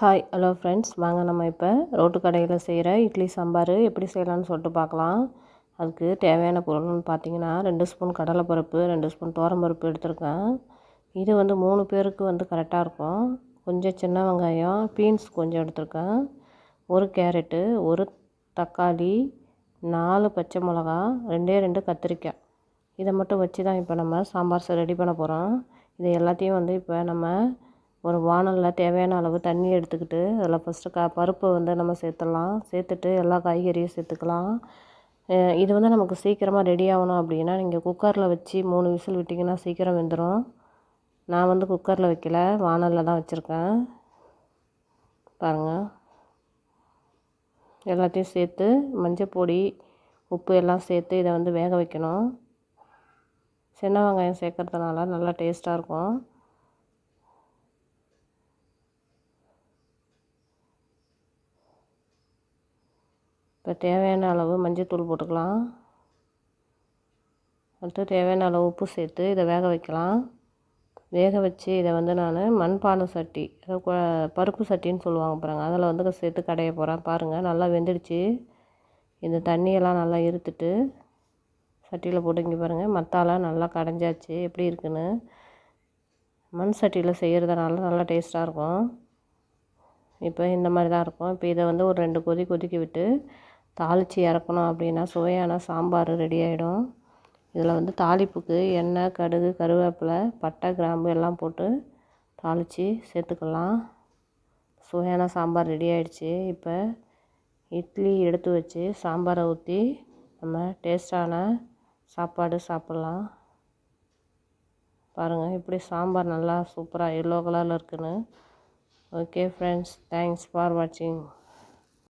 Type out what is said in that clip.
Hi hello friends வாங்க நம்ம இப்போ ரோட்டு கடையில் செய்கிற இட்லி சாம்பார் எப்படி செய்யலாம்னு சொல்லிட்டு பார்க்கலாம். அதுக்கு தேவையான பொருள்னு பார்த்தீங்கன்னா ரெண்டு ஸ்பூன் கடலைப்பருப்பு ரெண்டு ஸ்பூன் பருப்பு எடுத்திருக்கேன். இது வந்து மூணு பேருக்கு வந்து கரெக்டாக இருக்கும். கொஞ்சம் சின்ன வெங்காயம் பீன்ஸ் கொஞ்சம் எடுத்திருக்கேன். ஒரு கேரட்டு ஒரு தக்காளி நாலு பச்சை மிளகா ரெண்டே ரெண்டு கத்திரிக்காய். இதை மட்டும் வச்சு தான் இப்போ நம்ம சாம்பார் ரெடி பண்ண போகிறோம் இது எல்லாத்தையும் வந்து இப்போ நம்ம ஒரு வானலில் தேவையான அளவு தண்ணி எடுத்துக்கிட்டு அதில் ஃபஸ்ட்டு க பருப்பை வந்து நம்ம சேர்த்துடலாம். சேர்த்துட்டு எல்லா காய்கறியும் சேர்த்துக்கலாம். இது வந்து நமக்கு சீக்கிரமாக ரெடி ஆகணும் அப்படின்னா நீங்கள் குக்கரில் வச்சு மூணு விசில் விட்டிங்கன்னா சீக்கிரம் வெந்துடும் நான் வந்து குக்கரில் வைக்கல வானலில் தான் வச்சுருக்கேன். பாருங்கள் எல்லாத்தையும் சேர்த்து மஞ்சள் பொடி உப்பு எல்லாம் சேர்த்து இதை வந்து வேக வைக்கணும். சின்ன வெங்காயம் சேர்க்குறதுனால நல்லா டேஸ்ட்டாக இருக்கும். இப்போ தேவையான அளவு மஞ்சத்தூள் போட்டுக்கலாம். அடுத்து தேவையான அளவு உப்பு சேர்த்து இதை வேக வைக்கலாம். வேக வச்சு இதை வந்து நான் மண்பானை சட்டி அதாவது பருப்பு சட்டின்னு சொல்லுவாங்க பாருங்கள் அதில் வந்து சேர்த்து கடைய போகிறேன் பாருங்கள் நல்லா வெந்துடுச்சு. இந்த தண்ணியெல்லாம் நல்லா இருத்துட்டு சட்டியில் போட்டு இங்கே பாருங்கள் மத்தாலாம் நல்லா கடைஞ்சாச்சு. எப்படி இருக்குன்னு. மண் சட்டியில் செய்கிறதுனால நல்லா டேஸ்ட்டாக இருக்கும். இப்போ இந்த மாதிரி தான் இருக்கும். இப்போ இதை வந்து ஒரு ரெண்டு கொதி கொதிக்க விட்டு தாளித்து இறக்கணும் அப்படின்னா சுவையான சாம்பார் ரெடி ஆகிடும் இதில் வந்து தாளிப்புக்கு எண்ணெய் கடுகு கருவேப்பிலை பட்டை கிராம்பு எல்லாம் போட்டு தாளித்து சேர்த்துக்கலாம். சுவையான சாம்பார் ரெடி ஆகிடுச்சி இப்போ இட்லி எடுத்து வச்சு சாம்பாரை ஊற்றி நம்ம டேஸ்ட்டான சாப்பாடு சாப்பிட்லாம். பாருங்கள் இப்படி சாம்பார் நல்லா சூப்பராக எல்லோ கலரில் இருக்குன்னு. ஓகே ஃப்ரெண்ட்ஸ் தேங்க்ஸ் ஃபார் வாட்சிங்